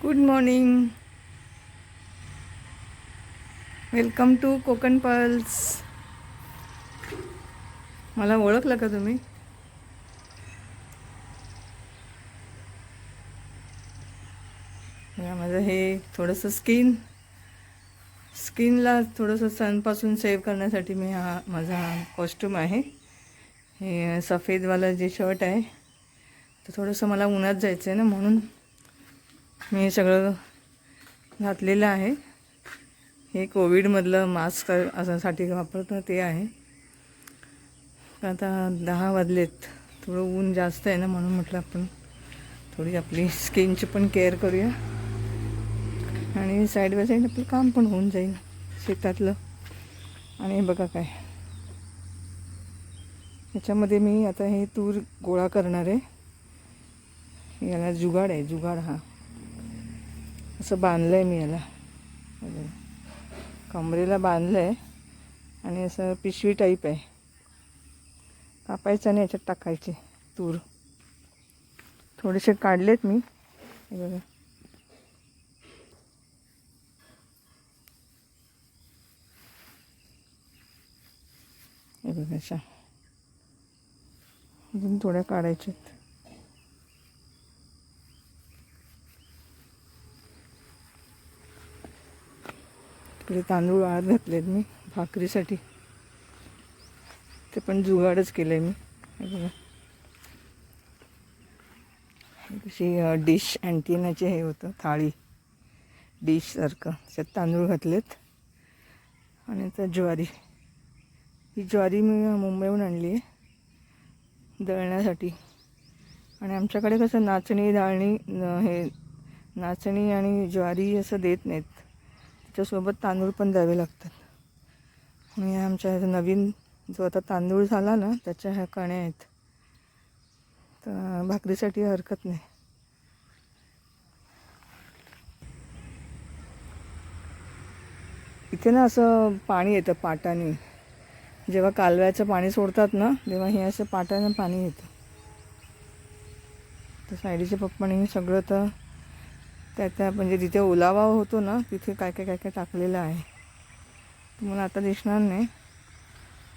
Good morning welcome to Konkan pulse मला ओळखलं का तुम्ही? माझं हे थोडंसं स्किन स्किनला थोडंसं सनपासून सेव्ह करण्यासाठी मी हा माझा कॉस्ट्यूम आहे. हे सफेदवालं जे शर्ट आहे तर थोडंसं मला उन्हात जायचं आहे ना म्हणून मी सगळं घातलेलं आहे. हे कोविडमधलं मास्क असासाठी वापरतं ते आहे. आता दहा वाजलेत. थोडं ऊन जास्त आहे ना म्हणून म्हटलं आपण थोडी आपली स्किनची पण केअर करूया. आणि साईड बाय साईड आपलं काम पण होऊन जाईल शेतातलं. आणि हे बघा काय. ह्याच्यामध्ये मी आता हे तूर गोळा करणार आहे. याला जुगाड आहे जुगाड हा. असं बांधलं आहे मी याला. कमरेला बांधलं आहे आणि असं पिशवी टाईप आहे. कापायचं आणि याच्यात टाकायचे तूर. थोडेसे काढलेत मी. बघा. हे बघा अशा. अजून थोड्या काढायच्यात. इकडे तांदूळ आत घातलेत मी भाकरीसाठी. ते पण जुगाडच केलं आहे मी बघा. कशी डिश अँटिनाचे हे होतं थाळी. डिशसारखं त्याच्यात तांदूळ घातलेत. आणि तर ज्वारी. ही ज्वारी मी मुंबईहून आणली आहे दळण्यासाठी. आणि आमच्याकडे कसं नाचणी डाळणी हे नाचणी आणि ज्वारी असं देत नाहीत. त्याच्यासोबत तांदूळ पण द्यावे लागतात. आणि ह्या आमच्या नवीन जो आता तांदूळ झाला ना त्याच्या ह्या कण्या आहेत. तर भाकरीसाठी हरकत नाही. इथे ना असं पाणी येतं पाटाने. जेव्हा कालव्याचं पाणी सोडतात ना तेव्हा हे असं पाटानं पाणी येतं. तर सायडीचे पप्पाने सगळं तर त्या त्या म्हणजे जिथे ओलावा होतो ना तिथे काय काय काय काय टाकलेलं आहे. तुम्हाला आता दिसणार नाही.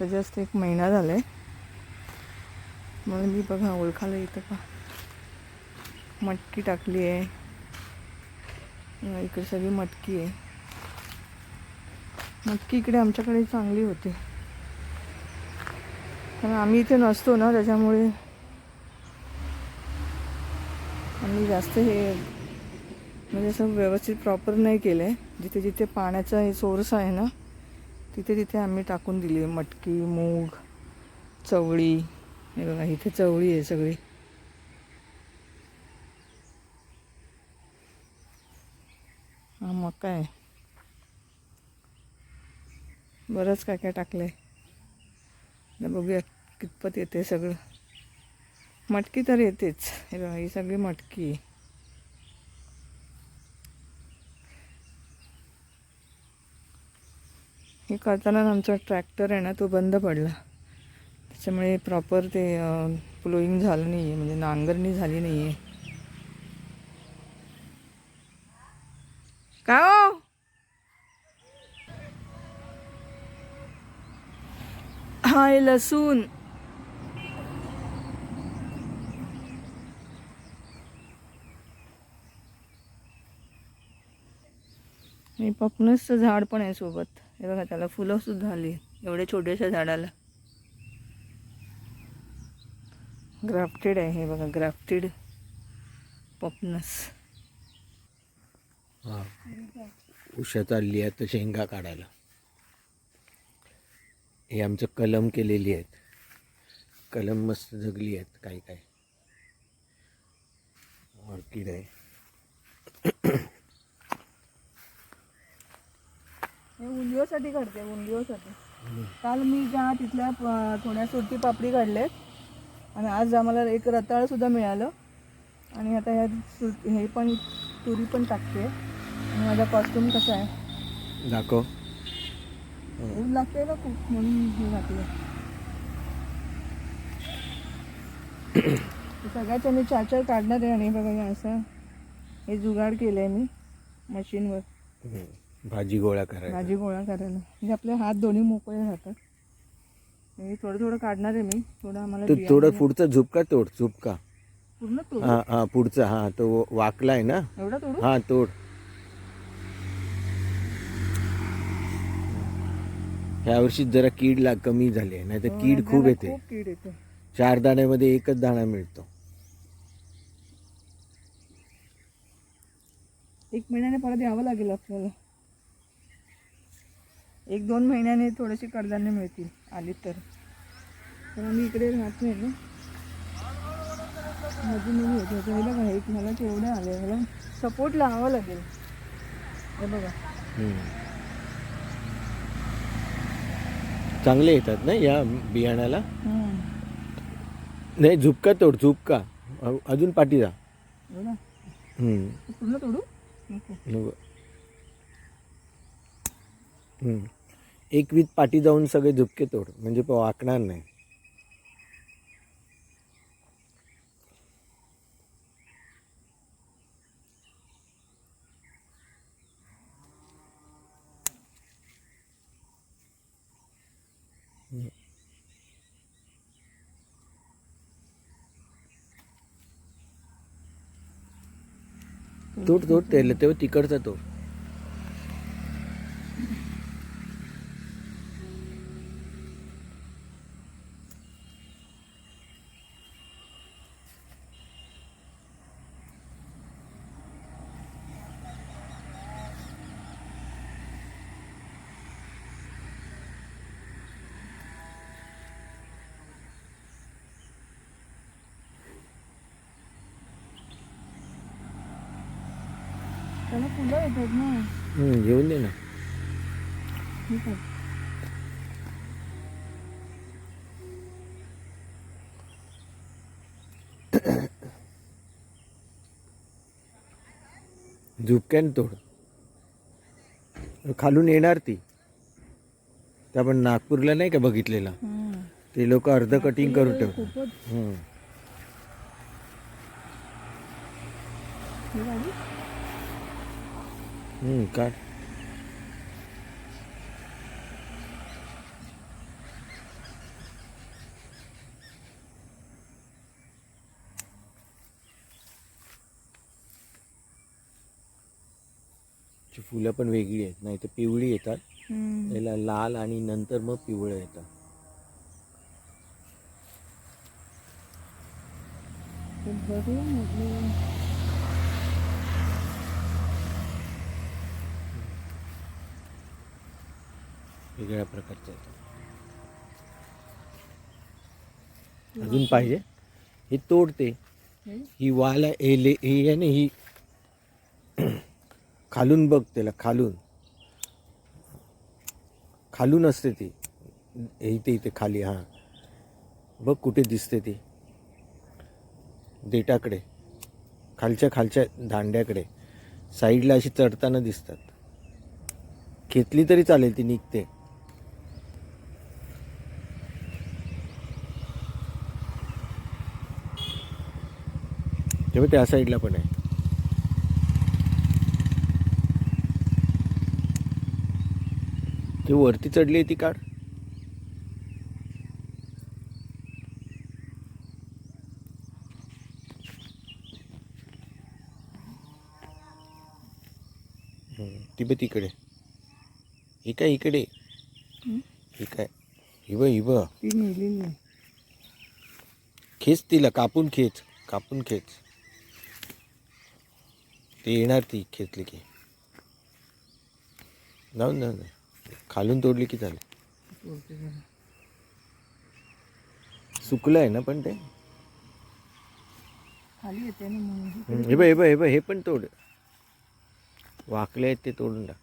तर जस्ट एक महिना झाला आहे म्हणून मी बघा ओळखायला येतं का मटकी टाकली आहे. इकडे सगळी मटकी आहे. मटकी इकडे आमच्याकडे चांगली होती. कारण आम्ही इथे नसतो ना त्याच्यामुळे आम्ही जास्त हे म्हणजे असं व्यवस्थित प्रॉपर नाही केलं आहे जिथे जिथे पाण्याचा हे सोर्स आहे ना तिथे तिथे आम्ही टाकून दिली. आहे मटकी मूग चवळी. हे बघा इथे चवळी आहे सगळी. हा मका आहे. बरंच काय काय टाकलं आहे बघूया कितपत येते सगळं. मटकी तर येतेच. हे बघा ही सगळी मटकी आहे. हे करताना आमचा ट्रॅक्टर आहे ना तो बंद पडला. त्याच्यामुळे प्रॉपर ते प्लोईंग झालं नाही आहे म्हणजे नांगरणी झाली नाही आहे का हो? हाय लसूण. पपनसचं झाड पण आहे सोबत. हे बघा त्याला फुलं सुद्धा आली. एवढ्या छोट्याशा झाडाला. ग्राफ्टेड आहे हे बघा ग्राफ्टेड पपनस. हा. उषा चालली आहे तर शेंगा काढायला. हे आमचं कलम केलेली आहेत. कलम मस्त जगली आहेत काही काय. ऑर्किड आहे हे उंदिओसाठी काढते उंदिओसाठी काल मी ज्या तिथल्या थोड्या सुरती पापडी काढल्यात. आणि आज आम्हाला एक रताळ सुद्धा मिळालं. आणि आता ह्या सुर- हे पण तुरी पण टाकते. आणि माझा कॉस्ट्युम कसा आहे? दाखव. ऊन लागते ना खूप म्हणून हे घातलं सगळ्याच्या मी चार चार काढणार आहे आणि बघा हे असं हे जुगाड केलं आहे मी मशीनवर. भाजी गोळा करायला भाजी गोळा करायला. म्हणजे आपले हात दोन्ही मोकळे राहतात. हे थोडं थोडं काढणार आहे मी. थोडं आम्हाला बिया- थोडं पुढचा झुपका तोड झुपका. पूर्ण तोड. हा हा पुढचा हा तो वाकला आहे ना? एवढा तोडू? हा तोड. ह्या वर्षी जरा कीड ला कमी झाली आहे नाही तर हो, कीड खूप त्याला येते. खूप कीड येते. चार दाण्यामध्ये एकच दाणा मिळतो. एक महिन्याने परत यावं लागेल आपल्याला. एक दोन महिन्याने थोडेसे कडधान्य मिळतील आली तर. पण आम्ही इकडे राहत नाही ना मधून येत होतं हे बघा एक मला केवढे आले मला सपोर्ट लावावं लागेल. हे बघा. चांगले येतात ना या बियाण्याला. नाही झुपका तोड झुपका. अजून पाठी जा. पूर्ण तोडू? नको एकवीत पाठी जाऊन सगळे झुपके तोड म्हणजे वाकणार नाही. तोड तोड तेल तेव्हा तिकडचा तोड. त्याला फुलं येतात ना. हम्म, घेऊन दे ना. ठीक आहे. झुपक्याने तोड. खालून येणार ती. ते आपण नागपूरला नाही का बघितलेला? हम्म. ते लोक अर्ध कटिंग करून ठेवतात. खूपच हम्म. हे गाडी हम्म, काढ फुलं पण वेगळी आहेत नाही तर पिवळी येतात. त्याला लाल आणि नंतर मग पिवळं येतं. ते वेगळ्या प्रकारचं येतं अजून पाहिजे. हे तोडते. हे? वाल आहे हे ही आहे ना ही खालून बघ त्याला खालून. खालून असते ती. इथे इथे खाली हां. बघ कुठे दिसते ती. देटाकडे. खालच्या खालच्या दांड्याकडे साईडला अशी चढताना दिसतात. खेचली तरी चालेल ती निघते. तेव्हा त्या साईडला पण आहे. ते वरती चढली ती काढ हम्म, ती बघ तिकडे. ही काय इकडे. ही काय? ही ही ती नेलेली आहे. खेच तिला कापून खेच कापून खेच. ती येणार ती खेचली की. जाऊन जाऊन. खालून तोडली की चालेल. सुकलं आहे ना पण ते? खाली येते ना म्हणून. हम्म, हे बघ हे बघ हे बघ हे पण तोड. वाकले आहेत ते तोडून टाक.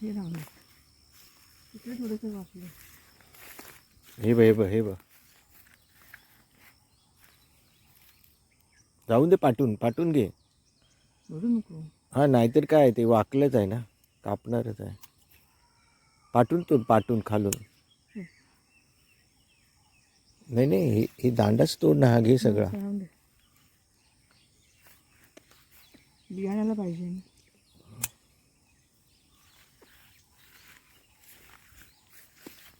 हे राहणार इकडे थोडंसं वाचलं हे बघ हे बघ हे बघ. जाऊन दे पाठवून पाठवून घे. नको. हा नाहीतर काय ते वाकलंच आहे ना कापणारच आहे. पाठवून तो पाठवून खालून. नाही नाही हे- हे दांडाच तोड ना हा घे सगळा. राहून दे. बियाण्याला पाहिजे.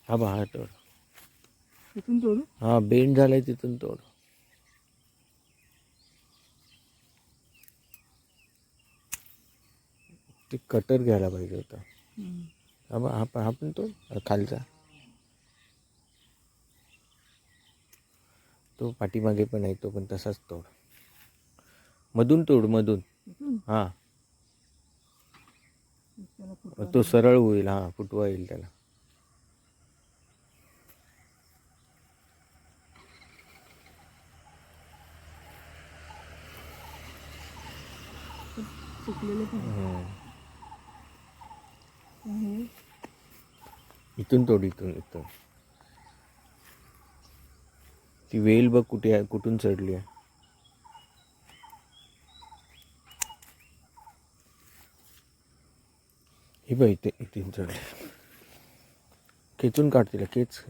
हा बा हा तोड. इथून तोडू? हा बेंड झालाय तिथून तोड. ते कटर घ्यायला पाहिजे होता. हा हा पण हा खालचा. तो पाठीमागे पण आहे तो पण तसाच तोड. मधून तोड मधून. हा. तो सरळ होईल हा फुटवा येईल त्याला. सुकलेले पण हम्म. आहे. इथून तोड इथून इथून. ती वेल बघ कुठे आहे कुठून चढली आहे. ही बघ इथे इथून चढली. खेचून काढतील केच खेच.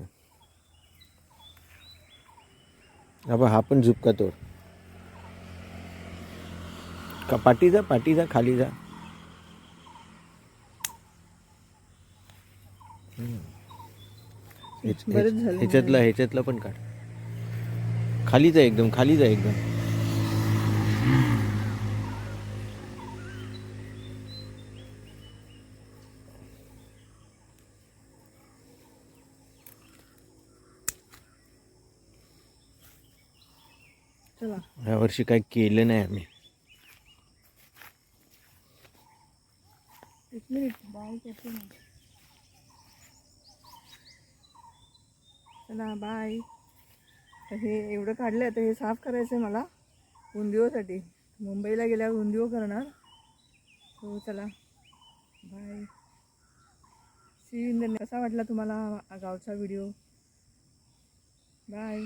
हा हा पण झुपका तोड. का पाठी जा पाठी जा खाली जा. बरेच झाले ह्याच्यातला ह्याच्यातला पण काढ. खाली जा एकदम खाली जा एकदम. चला. ह्या वर्षी काय केलं नाही आम्ही. एक मिनिट बाय करते ना चला बाय तर हे एवढं काढलं तर हे साफ करायचं आहे मला उंदिओसाठी. मुंबईला गेल्यावर उंदिओ करणार. हो चला. बाय सी कसा वाटला तुम्हाला गावचा व्हिडिओ बाय